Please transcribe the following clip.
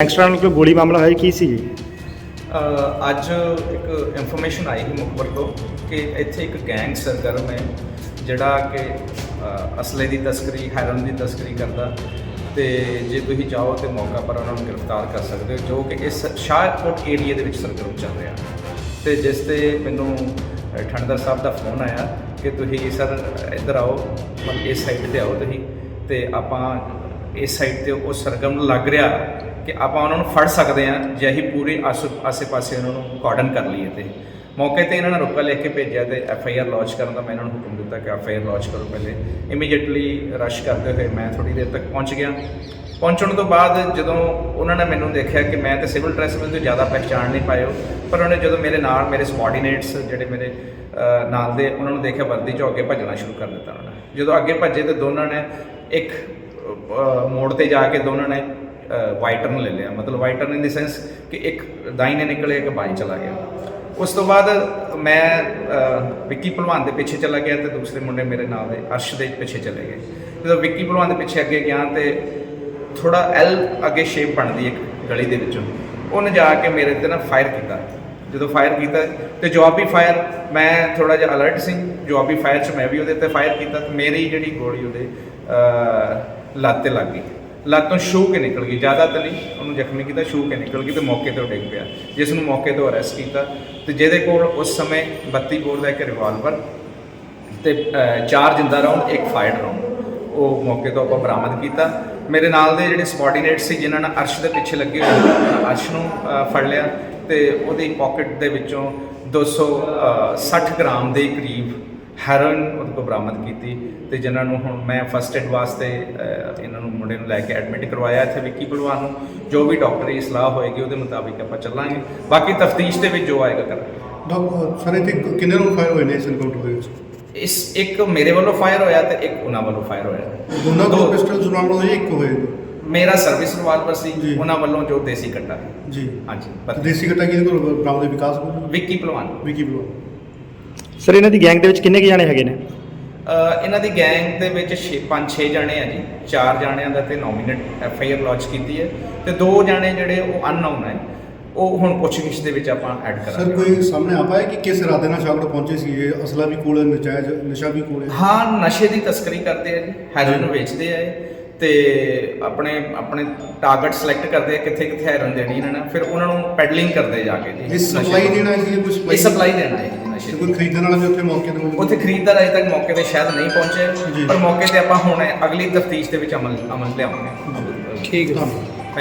ਗੈਂਗਸਟਰਾਂ ਨਾਲ ਕੋਈ ਗੋਲੀ ਮਾਮਲਾ ਹੋਇਆ ਕੀ ਸੀ ਜੀ? ਅ, ਅੱਜ ਇੱਕ ਇਨਫੋਰਮੇਸ਼ਨ ਆਈ ਸੀ ਮੁਖਬਰ ਤੋਂ ਕਿ ਇੱਥੇ ਇੱਕ ਗੈਂਗ ਸਰਗਰਮ ਹੈ ਜਿਹੜਾ ਕਿ ਅ, ਅਸਲੇ ਦੀ ਤਸਕਰੀ ਹੈਰਨ ਦੀ ਤਸਕਰੀ ਕਰਦਾ ਤੇ ਜੇ ਤੁਸੀਂ ਚਾਹੋ ਤੇ ਮੌਕਾ ਪਰ ਉਹਨਾਂ ਨੂੰ ਗ੍ਰਿਫਤਾਰ ਕਰ ਸਕਦੇ ਹੋ ਜੋ ਕਿ ਇਸ ਸ਼ਾਹਕੋਟ ਏਰੀਆ ਦੇ ਵਿੱਚ ਸਰਗਰਮ ਚੱਲ ਰਿਹਾ। ਤੇ ਜਿਸ ਤੇ ਮੈਨੂੰ ਅ, ਠੰਡਰ ਸਾਹਿਬ ਦਾ ਫੋਨ ਆਇਆ ਕਿ ਤੁਸੀਂ ਸਰ ਇੱਧਰ ਆਓ ਮਤਲਬ ਇਸ ਸਾਈਡ ਤੇ ਆਓ ਤੁਸੀਂ ਤੇ ਆਪਾਂ ਇਸ ਸਾਈਡ ਤੇ ਉਹ ਸਰਗਮ ਲੱਗ ਰਿਹਾ ਕਿ ਆਪਾਂ ਉਹਨਾਂ ਨੂੰ ਫੜ ਸਕਦੇ ਹਾਂ, ਜੇ ਅਸੀਂ ਪੂਰੇ ਆਸੇ ਆਸੇ ਪਾਸੇ ਉਹਨਾਂ ਨੂੰ ਕਾਰਡਨ ਕਰ ਲਈਏ ਤੇ। ਮੌਕੇ ਤੇ ਇਹਨਾਂ ਨੇ ਰੁਕਾ ਲੈ ਕੇ ਭੇਜਿਆ ਤੇ ਐਫ ਆਈ ਆਰ ਲਾਂਚ ਕਰਨ ਦਾ ਮੈਂ ਇਹਨਾਂ ਨੂੰ ਹੁਕਮ ਦਿੱਤਾ ਕਿ ਐਫ ਆਈ ਆਰ ਲਾਂਚ ਕਰੋ ਪਹਿਲੇ। ਇਮੀਡੀਏਟਲੀ ਰਸ਼ ਕਰਦੇ ਹੋਏ ਮੈਂ ਥੋੜੀ ਦੇਰ ਤੱਕ ਪਹੁੰਚ ਗਿਆ। ਪਹੁੰਚਣ ਤੋਂ ਬਾਅਦ ਜਦੋਂ ਉਹਨਾਂ ਨੇ ਮੈਨੂੰ ਦੇਖਿਆ ਕਿ ਮੈਂ ਤੇ ਸਿਵਲ ਡਰੈਸ ਵਿੱਚ ਤੋਂ ਜ਼ਿਆਦਾ ਪਹਿਚਾਣ ਨਹੀਂ ਪਾਇਓ ਪਰ ਉਹਨੇ ਜਦੋਂ ਮੇਰੇ ਨਾਲ ਮੇਰੇ ਸਬਆਰਡੀਨੇਟਸ ਜਿਹੜੇ ਮੇਰੇ ਨਾਲ ਦੇ ਉਹਨਾਂ ਨੂੰ ਦੇਖਿਆ ਵਰਦੀ ਚੋਂ ਅੱਗੇ ਭੱਜਣਾ ਸ਼ੁਰੂ ਕਰ ਦਿੱਤਾ ਉਹਨਾਂ ਨੇ। ਜਦੋਂ ਅੱਗੇ ਭੱਜੇ ਤੇ ਦੋਨਾਂ ਨੇ ਇੱਕ ਮੋੜ ਤੇ ਜਾ ਕੇ ਦੋਨਾਂ ਨੇ ਵਾਈਟ ਟਰਨ ਲੈ ਲਿਆ। ਮਤਲਬ white turn in the sense ਕਿ ਇੱਕ ਦਾਈਨੇ ਨਿਕਲੇ, ਇੱਕ ਬਾਈ ਚਲਾ ਗਿਆ। ਉਸ ਤੋਂ ਬਾਅਦ ਮੈਂ ਵਿੱਕੀ ਭਲਵਾਨ ਦੇ ਪਿੱਛੇ ਚਲਾ ਗਿਆ ਤੇ ਦੂਸਰੇ ਮੁੰਡੇ ਮੇਰੇ ਨਾਲ ਦੇ, ਅਰਸ਼ ਦੇ ਪਿੱਛੇ ਚਲੇ ਗਏ। ਜਦੋਂ ਵਿੱਕੀ ਭਲਵਾਨ ਦੇ ਪਿੱਛੇ ਅੱਗੇ ਗਿਆ ਤੇ ਥੋੜਾ ਐਲ ਅੱਗੇ ਸ਼ੇਪ ਬਣਦੀ ਇੱਕ ਗਲੀ ਦੇ ਵਿੱਚੋਂ। ਉਹਨੇ ਜਾ ਕੇ ਮੇਰੇ ਤੇ ਨਾ ਫਾਇਰ ਕੀਤਾ। ਜਦੋਂ ਫਾਇਰ ਕੀਤਾ ਤੇ ਜਵਾਬੀ ਫਾਇਰ ਮੈਂ ਥੋੜਾ ਜਿਹਾ ਅਲਰਟ ਸੀ। ਜਵਾਬੀ ਫਾਇਰ 'ਚ ਮੈਂ ਵੀ ਉਹਦੇ ਤੇ ਫਾਇਰ ਕੀਤਾ ਤੇ ਮੇਰੀ ਜਿਹੜੀ ਗੋਲੀ ਉਹਦੇ ਲੱਤ ਤੇ ਲੱਗ ਗਈ। ਲੱਤ ਤੋਂ ਛੂ ਕੇ ਨਿਕਲ ਗਈ। ਜ਼ਿਆਦਾ ਤਾਂ ਨਹੀਂ, ਉਹਨੂੰ ਜ਼ਖਮੀ ਕੀਤਾ ਛੂ ਕੇ ਨਿਕਲ ਗਈ ਤੇ ਮੌਕੇ ਤੇ ਡਿੱਗ ਪਿਆ। ਜਿਸ ਨੂੰ ਮੌਕੇ ਤੋਂ ਅਰੈਸਟ ਕੀਤਾ ਤੇ ਜਿਹਦੇ ਕੋਲ ਉਸ ਸਮੇਂ 32 ਬੋਰ ਦਾ ਇੱਕ ਰਿਵਾਲਵਰ ਤੇ ਚਾਰ ਜਿੰਦਾ ਰਾਉਂਡ ਇੱਕ ਫਾਇਰ ਰਾਉਂਡ ਉਹ ਮੌਕੇ ਤੋਂ ਆਪਾਂ ਬਰਾਮਦ ਕੀਤਾ। ਮੇਰੇ ਨਾਲ ਦੇ ਜਿਹੜੇ ਸਬਆਰਡੀਨੇਟ ਸੀ, ਜਿਨ੍ਹਾਂ ਨੇ ਅਰਸ਼ ਦੇ ਪਿੱਛੇ ਲੱਗੇ ਹੋਏ ਅਰਸ਼ ਨੂੰ ਫੜ ਲਿਆ ਤੇ ਉਹਦੀ ਪਾਕਟ ਦੇ ਵਿੱਚੋਂ 260 ਗ੍ਰਾਮ ਦੇ ਕਰੀਬ ਹੈਰੋਇਨ ਉਹਦੇ ਕੋਲ ਬਰਾਮਦ ਕੀਤੀ ਤੇ ਜਿਨ੍ਹਾਂ ਨੂੰ ਹੁਣ ਮੈਂ ਫਸਟ ਏਡ ਵਾਸਤੇ ਇਹਨਾਂ ਨੂੰ ਮੁੰਡੇ ਨੂੰ ਲੈ ਕੇ ਐਡਮਿਟ ਕਰਵਾਇਆ ਇੱਥੇ ਵਿੱਕੀ ਭਲਵਾਨ ਨੂੰ ਜੋ ਵੀ ਡਾਕਟਰੀ ਸਲਾਹ ਹੋਏਗੀ ਉਹਦੇ ਮੁਤਾਬਿਕ ਆਪਾਂ ਚੱਲਾਂਗੇ। ਬਾਕੀ ਤਫਤੀਸ਼ ਦੇ ਵਿੱਚ ਜੋ ਆਏਗਾ ਕਰਾਂਗੇ। ਡਾਕਟਰ ਸਰ ਇੱਥੇ ਕਿੰਨੇ ਲੋਕ ਫਾਇਰ ਹੋਏ ਨੇ ਇਸ ਐਨਕਾਊਂਟਰ ਦੇ ਵਿੱਚ? ਇਸ ਇੱਕ ਮੇਰੇ ਵੱਲੋਂ ਫਾਇਰ ਹੋਇਆ ਤੇ ਇੱਕ ਉਹਨਾਂ ਵੱਲੋਂ ਫਾਇਰ ਹੋਇਆ। ਦੋਨਾਂ ਦੋ- ਪਿਸਟਲ ਚੁਣਾਉਣ ਹੋਏ ਇੱਕ ਹੋਏ। ਮੇਰਾ ਸਰਵਿਸ ਰਿਵਾਲਵਰ ਸੀ। ਉਹਨਾਂ ਵੱਲੋਂ ਜੋ ਦੇਸੀ ਕੱਟਾ ਜੀ। ਹਾਂਜੀ ਦੇਸੀ ਕਟਾ ਕਿਹਦੇ ਕੋਲ ਬਰਾਮਦ? ਵਿਕਾਸ ਕੋਲ? ਵਿੱਕੀ ਪਹਿਲਵਾਨ ਵਿਕੀ ਬਲਵਾ ਸਰ ਇਹਨਾਂ ਦੀ ਗੈਂਗ ਦੇ ਵਿੱਚ ਕਿੰਨੇ ਕੁ ਜਾਣੇ ਹੈਗੇ ਨੇ? ਅਹ ਇਹਨਾਂ ਦੀ ਗੈਂਗ ਦੇ ਵਿੱਚ 6 5-6 ਜਾਣੇ ਆ ਜੀ। ਚਾਰ ਜਾਣਿਆਂ ਦਾ ਤੇ nominate F I R launch ਕੀਤੀ ਹੈ ਤੇ ਦੋ ਜਾਣੇ ਜਿਹੜੇ ਉਹ ਅਨਨੋਨ ਹੈ ਉਹ ਹੁਣ ਪੁੱਛਗਿੱਛ ਦੇ ਵਿੱਚ ਆਪਾਂ ਐਡ ਸਰ ਕਰਾਂਗੇ ਕੋਈ ਸਾਹਮਣੇ ਆ ਪਾਇਆ ਕਿ ਕਿਸ ਇਰਾਦੇ ਨਾਲ ਸ਼ਾਗੜ ਪਹੁੰਚੇ ਸੀ? ਇਹ ਅਸਲਾ ਵੀ ਕੋਲ ਹੈ ਨਜਾਇਜ਼ ਨਸ਼ਾ ਵੀ ਕੋਲ ਹੈ? ਹਾਂ ਨਸ਼ੇ ਦੀ ਤਸਕਰੀ ਕਰਦੇ ਆ ਜੀ। ਹੈਰੋਇਨ ਵੇਚਦੇ ਆ ਇਹ। ਤੇ ਆਪਣੇ ਆਪਣੇ ਟਾਰਗੇਟ ਸਿਲੈਕਟ ਕਰਦੇ ਆ ਕਿੱਥੇ ਕਿੱਥੇ ਹੈਰੋਇਨ ਦੇਣੀ ਇਹਨਾਂ ਨੇ। ਫਿਰ ਉਹਨਾਂ ਨੂੰ ਪੈਡਲਿੰਗ ਕਰਦੇ ਜਾ ਕੇ ਜੀ। ਸਪਲਾਈ। ਦੇਣਾ ਸੀ ਜਾਂ ਕੋਈ ਸਪਲਾਈ ਦੇਣਾ ਹੈ ਜੀ ਨਸ਼ੇ ਕੋਈ ਖਰੀਦਣ ਵਾਲਾ ਵੀ ਉੱਥੇ ਮੌਕੇ ਤੇ ਉੱਥੇ ਖਰੀਦਦਾਰ ਅਜੇ ਤੱਕ ਮੌਕੇ ਤੇ ਸ਼ਾਇਦ ਨਹੀਂ। ਪਹੁੰਚੇ ਪਰ ਮੌਕੇ ਤੇ ਆਪਾਂ ਹੁਣ ਅਗਲੀ ਤਫਤੀਸ਼ ਦੇ ਵਿੱਚ ਅਮਲ ਅਮਲ ਲਿਆਵਾਂਗੇ। ਠੀਕ ਹੈ।